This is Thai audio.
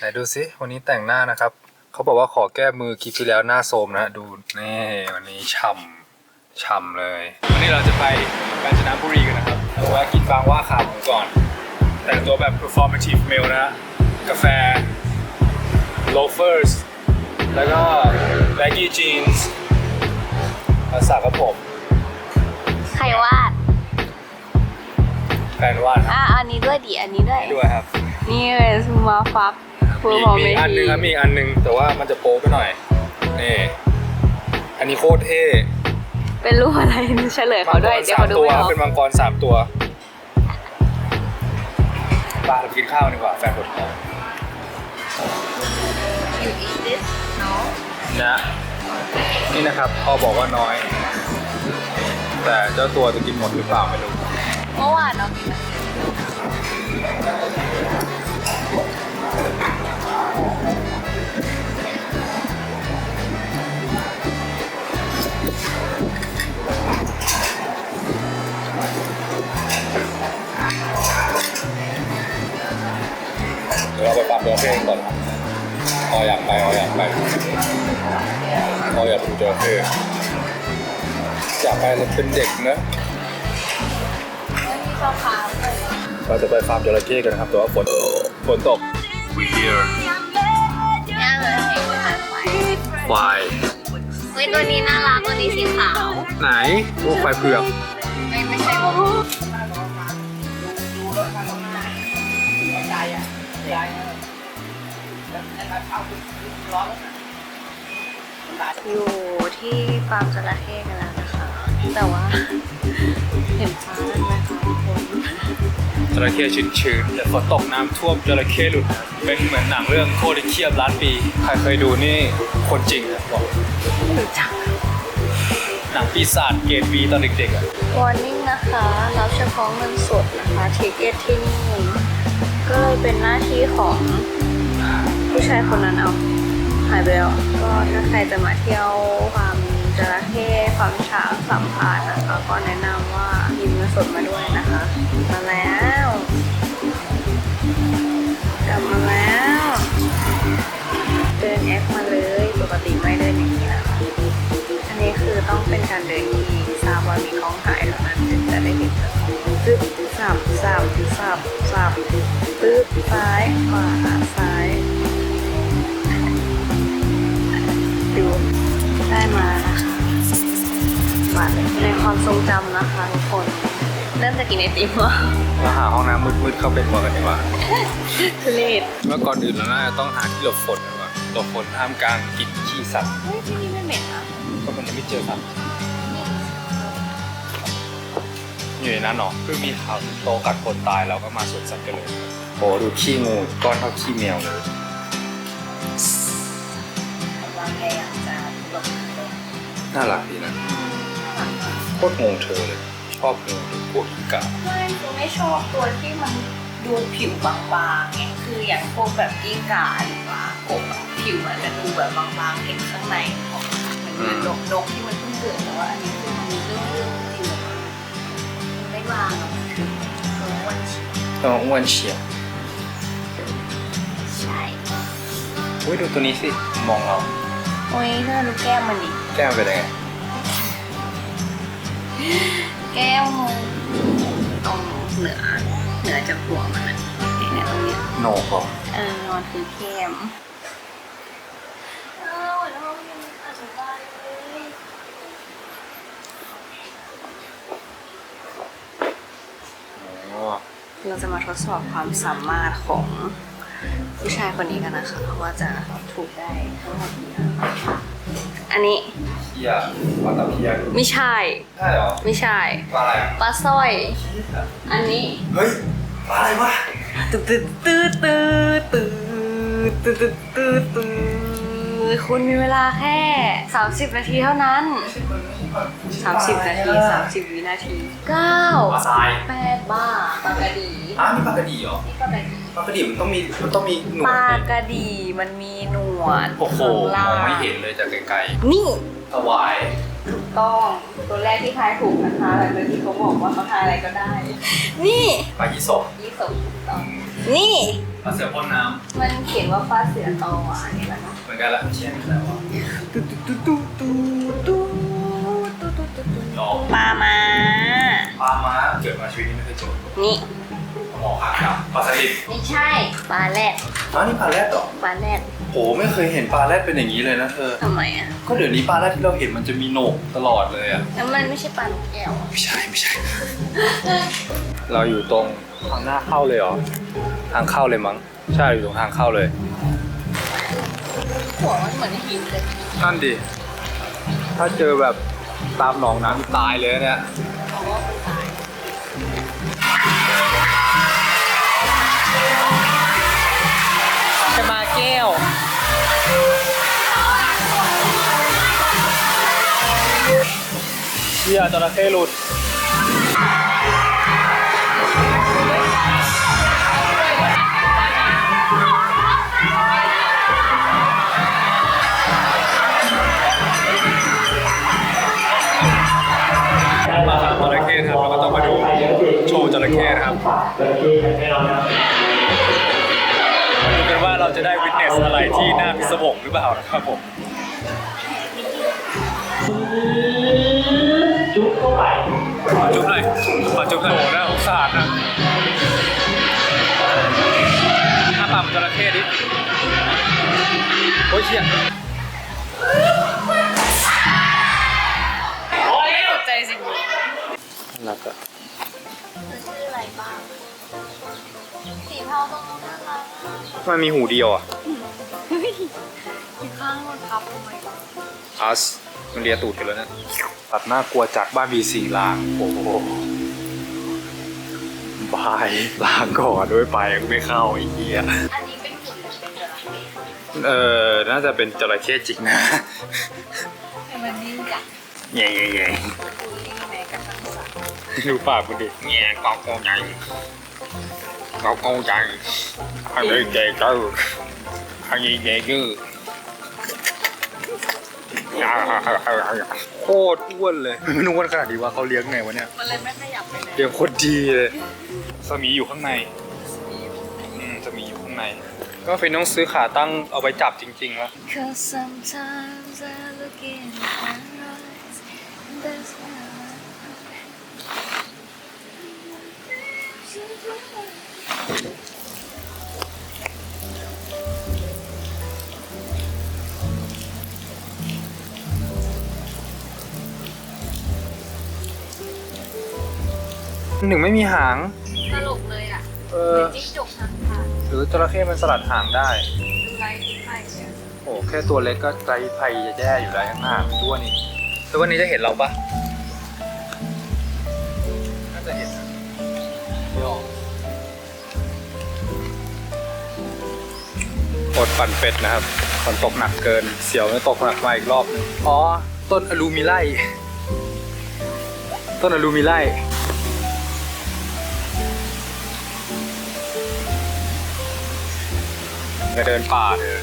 ไหนดูสิวันนี้แต่งหน้านะครับ เขาบอกว่าขอแก้มือคลิปที่แล้วหน้าโทรมนะดูนี่วันนี้ช่ำช่ำเลย วันนี้เราจะไปกาญจนบุรีกันนะครับเราแวะกินบางว่าขาหมูก่อน แต่งตัวแบบ performative male นะ กาแฟ loafers แล้วก็ baggy jeans ภาษากับผม ใครวาดแฟนวาดครับอะอันนี้ด้วยดิอันนี้ด้วย ด้วยครับ นี่เลยสมาฟัก เพื่อมีมองมีไม่อันหนึดีงครับมีอีกอันหนึง แต่ว่ามันจะโป๊ไปหน่อยนี่อันนี้โคตรเท่เป็นรูปอะไรเฉลยเขาด้วยเดี๋ยวสาเขามดูตัวไม่ออกเป็นมังกรสามตัวปลาเราไปกินข้าวดีกว่าแฟนปวดท้องอยู่อีดิสเนาะนะนี่นะครับพ่อบอกว่าน้อย แต่เจ้าตัวจะกินหมดหรือเปล่าไม่รู้ เมื่อวานเนาะกิน เดี๋ยวเราไปปั๊มเรือเพลงก่อนพออยากไปพออยากไปพออยากดูเจอเพลงอยากไปเลยเป็นเด็กนะมีข้าวขาวเราจะไปฟาร์มจระเข้กันนะครับแต่ว่าฝนฝนตก We ควาย เฮ้ยตัวนี้น่ารักตัวนี้สีขาวไหนลูกควายเผือกไม่ไม่ใช่อยู่ที่ฟาร์มจระเข้กันแล้วนะคะ แต่ว่าเห็นฟ้าแล้ว ระเข้ชื้นๆแต่ฝนตกน้ำท่วมจระเข้หลุด เป็นเหมือนหนังเรื่องโคตรเคียบล้านปี ใครเคยดูนี่คนจริงนะบอกรู้จักหนังปีศาจเกรดบีตอนเด็กๆอะวอร์นิ่งนะคะรับเฉพาะเงินสดนะคะทิเก็ตที่นี่ ก็เลยเป็นหน้าที่ของผู้ชายคนนั้นเอาหายไปแล้วก็ถ้าใครจะมาเที่ยวฟามจระเข้ฟามช้างสัมพันธ์นะคะก็แนะนำว่ายิบเงินสดมาด้วยนะคะ มาแล้ว เดินแอปมาเลยปกติไม่เดินอย่างนี้นะคะอันนี้คือต้องเป็นการเดินที่ทราบว่ามีกล้องถ่ายเท่านั้นถึงจะได้เห็นตึ๊บสับสับสับสับตึ๊บซ้ายขวาซ้ายดูได้มานะคะมาในความทรงจำนะคะทุกคนเริ่มจะกินไอติมวะเราหาห้องน้ำมืดๆเข้าไปทัวกันดีกว่าทุเรศเมื่อก่อนอื่นเราน่าจะต้องหาที่หลบฝนก่อน หลบฝนห้ามการกินขี้สัตว์เฮ้ยที่นี่ไม่เหม็นนะก็มันจะไม่เจอสัตว์อยู่ในนั้นหรอเพิ่งมีข่าวโตกัดคนตายแล้วก็มาสวนสัตว์กันเลยโอ้ดูขี้งูก้อนเท่าขี้แมวเลยวางแกอยากจะหลบเลยน่ารักดีนะโคตรงงเธอเลย ชอบงูหรือกลัวขี้กาไม่คือไม่ชอบตัวที่มันดูผิวบางๆไงคืออย่างพวกแบบกิ้งก่าหรือว่ากบอะ ผิวมันจะดูแบบบางๆเห็นข้างในของมันเหมือนนกนกที่มันเพิ่งเกิดแต่ว่าอันนี้คือมันมีเรื่องเรื่องจริงมันไม่บางอะมันคือตัวอ้วนเฉียวต้องอ้วนเฉียวใช่อุ้ยดูตัวนี้สิมองเราโอ้ยเธอดูแก้มมันดิแก้มเป็นยังไงแก้มตรงเหนือเหนือจากหัวมันอะเนี่ยตรงเนี้ยโหนกเหรอเออนอนคือแก้มเออเหมือนห้องเรียนอนุบาลเลย อ๋อ เราจะมาทดสอบความสามารถของผู้ชายคนนี้กันนะคะว่าจะถูกได้ทั้งหมดกี่อันอันนี้เพียปลาตะเพียนไม่ใช่ ใช่เหรอไม่ใช่ปลาอะไรปลาสร้อย อันนี้เฮ้ยปลาอะไรวะตืดตืดตืดตืดตืดตืดตืดตืดตืดคุณมีเวลาแค่ 30 นาทีเท่านั้น 30นาที30วินาที9ปลาทราย8บ้าปลากระดีอ้าวนี่ปลากระดีเหรอนี่ปลากระดีปลากระดีมันต้องมีมันต้องมีหนวปดลาดิกระดีมันมีหนวดโอ้โหข้างมล่าองไม่เห็นเลยจากไกลนี่ๆถวายถูกต้องตัวแรกที่ทายถูกนะคะหลังจากที่เขาบอกว่าเขาทายอะไรก็ได้ นี่ปลายี่สกยี่สกถูกต้องนี่ปลาเสือพ่นน้มันเขียนว่าฟ้าเสือตอหวานนี่แหละเนาะำเหมือนกันละเชียนแล้วอะตุ๊ตุ๊ตุ๊ตุ๊ตุ๊ตุ๊ตุ๊ เกิดมาชีวิตนี้ไม่เคยเจอนี่หมอขากับปลาสลิดไม่ใช่ปลาแรดอ๋อนี่ปลาแรดเหรอปลาแรดโหไม่เคยเห็นปลาแรดเป็นอย่างนี้เลยนะเธอ ทำไมอะก็เดี๋ยวนี้ปลาแรดที่เราเห็นมันจะมีโหนกตลอดเลยอะ แล้วมันไม่ใช่ปลานกแก้วอะไม่ใช่ไม่ใช่ เราอยู่ตรงทางหน้าเข้าเลยเหรอ ทางเข้าเลยมั้ง ใช่อยู่ตรงทางเข้าเลย หัวมันเหมือนหินเลยนั่นดิ ถ้าเจอแบบตามหนองน้ำตายเลยเนี่ยเพ เชี่ยจระเข้หลุดมาหาจระเข้นะครับเราก็ต้องมาดูโชว์จระเข้นะครับดูกันว่าเราจะได้วิทเนสอะไรที่น่าพิศวงหรือเปล่านะครับผม จุ๊บเข้าไปขอจุ๊บหน่อยขอจุ๊บหน่อยโอ้โหน่าสงสารนะถ้าปากมันจระเข้ดิโอ้ยเชี่ยตกใจสิ่งนี้น่ารักอะมันชื่ออะไรบ้าง สีเทาตรงนู้นน่ารักอะมันมีหูเดียวอะางมันพับทำไมวะอัสมันเลียตูดกันแล้วเนะตัดหน้ากลัวจัดบ้านมีสี่ลาง โอ้โหบายลางก่อนด้วยไปยังไม่เข้าไอ้เหี้ยอันนี้เป็นหุ่นหรือเป็นจระเข้เออน่าจะเป็นจระเข้จริงนะเป็นมันนิ่งจังแง่แง่แง่บูลลี่แม้กระทั่งสัตว์ดูปากมันดิแง่กอกโกใหญ่กอกโกใหญ่อันนี้เจ๊เจ้าอันนี้เจ๊กือ โคตรอ้วนเลยไม่รู้ว่าขนาดนี้ว่าเขาเลี้ยงไงวะเนี่ยมันเลยไม่ขยับไปไหนเลี้ยงโคตรดีเลยสมีอยู่ข้างในอืมสมีอยู่ข้างใน ก็เป็นต้องซื้อขาตั้งเอาไปจับจริงๆวะ Cause sometimes I look in my eyes and หนึ่งไม่มีหาง ตลกเลยอะเออจิ้งจกทางผ่านหรือจระเข้มันสลัดหางได้ ดูไรที่ไข่เนี่ยโอ้แค่ตัวเล็กก็ใจภัยจะแย่อยู่แล้วยังห่างตัวนี้ตัววันนี้จะเห็นเราปะน่าจะเห็นนะไม่ออกอดปั่นเป็ดนะครับฝนตกหนักเกิน เสียวจะตกหนักมาอีกรอบหนึงอ๋อ ต้นอลูมิไลต้นอลูมิไล จะเดินป่าเถอะ